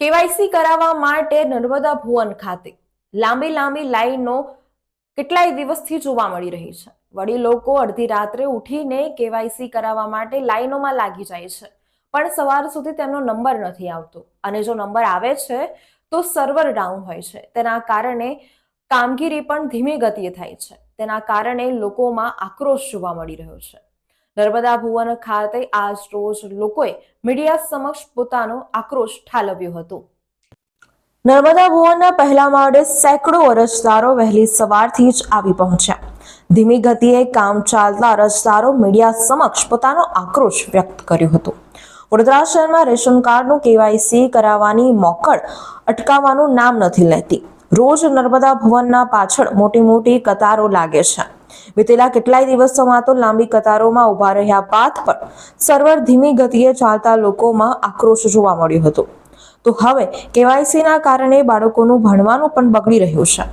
KYC કરાવવા માટે નર્મદા ભુવન ખાતે લાંબી લાંબી લાઈનો કેટલાય દિવસથી જોવા મળી રહી છે. વળી લોકો અડધી રાત્રે ઉઠીને કેવાયસી કરાવવા માટે લાઈનોમાં લાગી જાય છે. પણ સવાર સુધી તેમનો નંબર નથી આવતો અને જો નંબર આવે છે, તો સર્વર ડાઉન હોય છે. તેના કારણે કામગીરી પણ ધીમી ગતિએ થાય છે. તેના કારણે લોકોમાં આક્રોશ જોવા મળી રહ્યો છે. નર્મદા ભુવન ખાતે આજ રોજ લોકોએ મીડિયા સમક્ષ પોતાનો આક્રોશ ઠાલવ્યો હતો. નર્મદા ભુવનના પહેલા માળે સેંકડો અરજદારો વહેલી સવારથી જ આવી પહોંચ્યા. ધીમી ગતિએ કામ ચાલતા અરજદારો મીડિયા સમક્ષ પોતાનો આક્રોશ વ્યક્ત કર્યો હતો. વડોદરા શહેરમાં રેશન કાર્ડનું કેવાયસી કરાવવાની મોકળ અટકાવવાનું નામ નથી લેતી. રોજ નર્મદા ભવનના પાછળ મોટી મોટી કતારો લાગે છે. વિતેલા કેટલાય દિવસોમાં તો લાંબી કતારોમાં ઊભા રહ્યા બાદ પણ સર્વર ધીમી ગતિએ ચાલતા લોકોમાં આક્રોશ જોવા મળ્યો હતો. તો હવે કેવાયસીના કારણે બાળકોનું ભણવાનું પણ બગડી રહ્યું છે.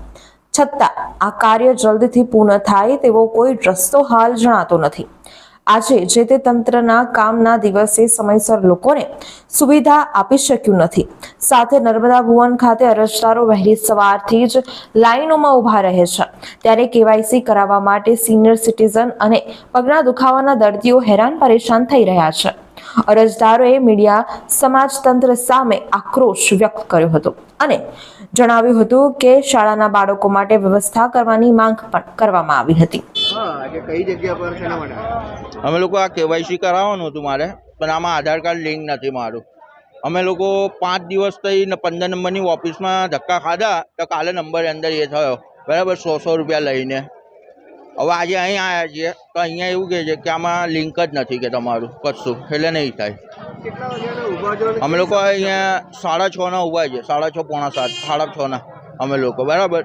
છતાં આ કાર્ય જલ્દીથી પૂર્ણ થાય તેવો કોઈ રસ્તો હાલ જણાતો નથી. આજે જે તે તંત્રના કામના દિવસે સમયસર લોકોને સુવિધા આપી શક્યું નથી. સાથે નર્મદા ભુવન ખાતે અરજદારો વહેલી સવારથી જ લાઈનોમાં ઊભા રહે છે. ત્યારે કેવાયસી કરાવવા માટે સિનિયર સિટીઝન અને પગના દુખાવાના દર્દીઓ હેરાન પરેશાન થઈ રહ્યા છે. અરજદારોએ મીડિયા, સમાજતંત્ર સામે આક્રોશ વ્યક્ત કર્યો હતો અને જણાવ્યું હતું કે શાળાના બાળકો માટે વ્યવસ્થા કરવાની માંગ પણ કરવામાં આવી હતી. હા આજે કઈ જગ્યા પર અમે લોકો આ કેવાયસી કરાવવાનું હતું મારે પણ આમાં આધાર કાર્ડ લિંક નથી મારું. અમે લોકો પાંચ દિવસ થઈ પંદર નંબરની ઓફિસમાં ધક્કા ખાધા તો કાલે નંબર અંદર એ થયો. બરાબર સો સો રૂપિયા લઈને. હવે આજે અહીં આવ્યા છીએ તો અહીંયા એવું કહે છે કે આમાં લિંક જ નથી કે તમારું કશું એટલે નહીં થાય. અમે લોકો અહીંયા સાડા છ ના ઊભા છે સાડા છ પોણા સાત સાડા છ ના અમે લોકો બરાબર.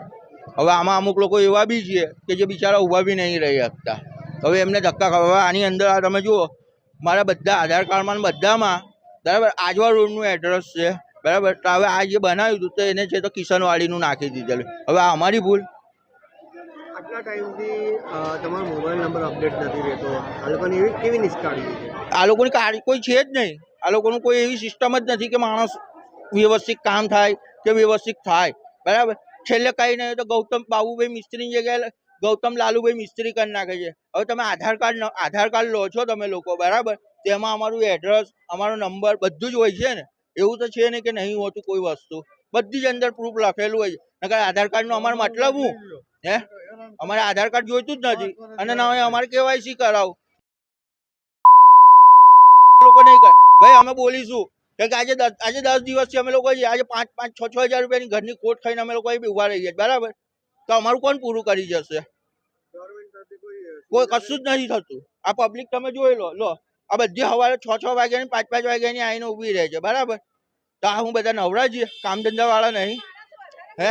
હવે આમાં અમુક લોકો એવા બી છે કે જે બિચારા ઊભા બી નહીં રહી શકતા. હવે એમને ધક્કા ખાવા આની અંદર આ તમે જુઓ મારા બધા આધાર કાર્ડમાં બધામાં બરાબર આજવા રોડનું એડ્રેસ છે બરાબર? તો હવે આ જે બનાવ્યું હતું તો એને છે તો કિશનવાડીનું નાખી દીધેલું. હવે આ અમારી ભૂલ. આટલા ટાઈમથી તમારો મોબાઈલ નંબર અપડેટ નથી રહેતો. આ લોકોની એવી કેવી નિષ્કાળજી આ લોકોની કાર્ય કોઈ છે જ નહીં. આ લોકોનું કોઈ એવી સિસ્ટમ જ નથી કે માણસ વ્યવસ્થિત કામ થાય કે વ્યવસ્થિત થાય. બરાબર? છેલ્લે કઈ નહીં તો ગૌતમ બાબુભાઈ મિસ્ત્રીની જગ્યાએ ગૌતમ લાલુભાઈ મિસ્ત્રી કરી નાખે છે. હવે તમે આધાર કાર્ડ આધાર કાર્ડ લો છો તમે લોકો, બરાબર? તેમાં અમારું એડ્રેસ અમારો નંબર બધું જ હોય છે ને. એવું તો છે ને કે નહીં હોતું કોઈ વસ્તુ. બધી જ અંદર પ્રૂફ લખેલું હોય છે. નકર આધાર કાર્ડનો અમારો મતલબ હું હે? અમારે આધાર કાર્ડ જોઈતું જ નથી. અને ના અમારે કેવાયસી કરાવું. લોકો નહીં કરે. ભાઈ, અમે બોલીશું. કે આજે આજે દસ દિવસથી અમે લોકો આજે પાંચ પાંચ છ છ હજાર રૂપિયાની ઘરની કોટ ખાઈને અમે લોકો ઊભા રહીએ બરાબર? તો અમારું કોણ પૂરું કરી જશે? કોઈ કશું જ નથી થતું. આ પબ્લિક તમે જોઈ લો લો. આ બધી સવારે છ છ વાગ્યાની પાંચ પાંચ વાગ્યાની આવીને ઊભી રહે છે. બરાબર? તો આ હું બધા નવરા છીએ. કામ ધંધા વાળા નહીં. હે?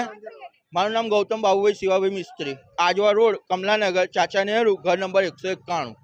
મારું નામ ગૌતમ બાબુભાઈ શિવાભાઈ મિસ્ત્રી. આજવા રોડ કમલાનગર ચાચા નહેરુ ઘર નંબર એકસો એકાણું.